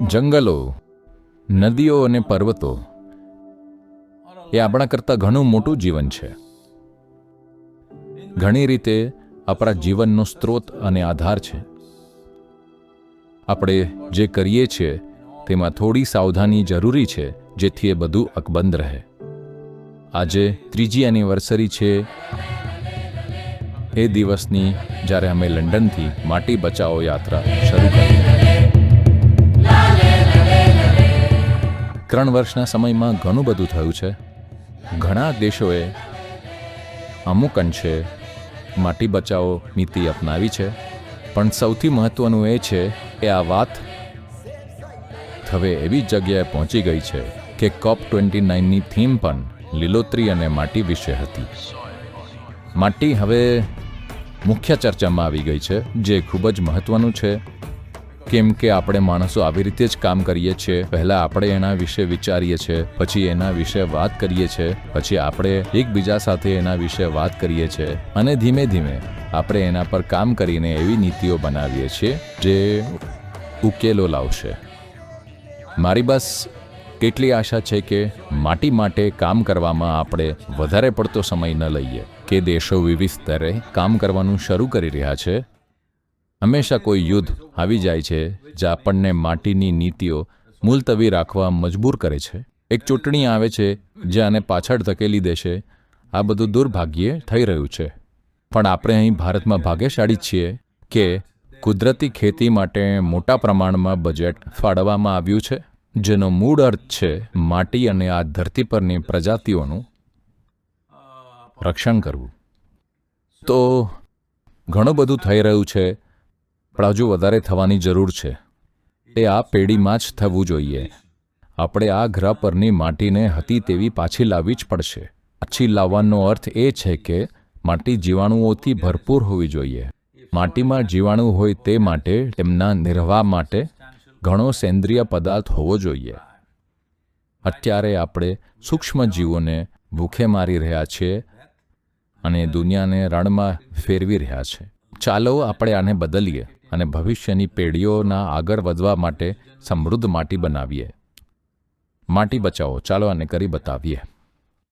જંગલો, નદીઓ અને પર્વતો એ આપણા કરતાં ઘણું મોટું જીવન છે. ઘણી રીતે આપણા જીવનનો સ્ત્રોત અને આધાર છે. આપણે જે કરીએ છીએ તેમાં થોડી સાવધાની જરૂરી છે, જેથી એ બધું અકબંધ રહે. આજે ત્રીજી એનિવર્સરી છે. એ દિવસની જ્યારે અમે લંડનથી માટી બચાવો યાત્રા શરૂ કરી. ત્રણ વર્ષના સમયમાં ઘણું બધું થયું છે. ઘણા દેશોએ અમુક અંશે માટી બચાવો નીતિ અપનાવી છે. પણ સૌથી મહત્વનું એ છે કે આ વાત હવે એવી જગ્યાએ પહોંચી ગઈ છે કે કોપ ટ્વેન્ટી નાઇનની થીમ પણ લીલોતરી અને માટી વિશે હતી. માટી હવે મુખ્ય ચર્ચામાં આવી ગઈ છે, જે ખૂબ જ મહત્વનું છે. કેમ કે આપણે માણસો આવી રીતે જ કામ કરીએ છીએ? પહેલાં આપણે એના વિશે વિચારીએ છીએ, પછી એના વિશે વાત કરીએ છીએ, પછી આપણે એકબીજા સાથે એના વિશે વાત કરીએ છીએ. અને ધીમે ધીમે આપણે એના પર કામ કરીને એવી નીતિઓ બનાવીએ છીએ જે ઉકેલો લાવશે. મારી બસ કેટલી આશા છે કે માટી માટે કામ કરવામાં આપણે વધારે પડતો સમય ન લઈએ, કે દેશો વિવિધ સ્તરે કામ કરવાનું શરૂ કરી રહ્યા છે. હંમેશા કોઈ યુદ્ધ આવી જાય છે જે આપણને માટીની નીતિઓ મુલતવી રાખવા મજબૂર કરે છે. એક ચૂંટણી આવે છે જે આને પાછળ ધકેલી દેશે. આ બધું દુર્ભાગ્યે થઈ રહ્યું છે. પણ આપણે અહીં ભારતમાં ભાગ્યશાળી છીએ કે કુદરતી ખેતી માટે મોટા પ્રમાણમાં બજેટ ફાળવવામાં આવ્યું છે, જેનો મૂળ અર્થ છે માટી અને આ ધરતી પરની પ્રજાતિઓનું રક્ષણ કરવું. તો ઘણું બધું થઈ રહ્યું છે પણ હજુ વધારે થવાની જરૂર છે. તે આ પેઢીમાં જ થવું જોઈએ. આપણે આ ગ્રહ પરની માટીને હતી તેવી પાછી લાવવી જ પડશે. પાછી લાવવાનો અર્થ એ છે કે માટી જીવાણુઓથી ભરપૂર હોવી જોઈએ. માટીમાં જીવાણુ હોય તે માટે તેમના નિર્વાહ માટે ઘણો સેન્દ્રિય પદાર્થ હોવો જોઈએ. અત્યારે આપણે સૂક્ષ્મ જીવોને ભૂખે મારી રહ્યા છીએ અને દુનિયાને રણમાં ફેરવી રહ્યા છે. ચાલો આપણે આને બદલીએ. અને ભવિષ્યની પેઢીઓના આગળ વધવા માટે સમૃદ્ધ માટી બનાવીએ. માટી બચાવો. ચાલો આને કરી બતાવીએ.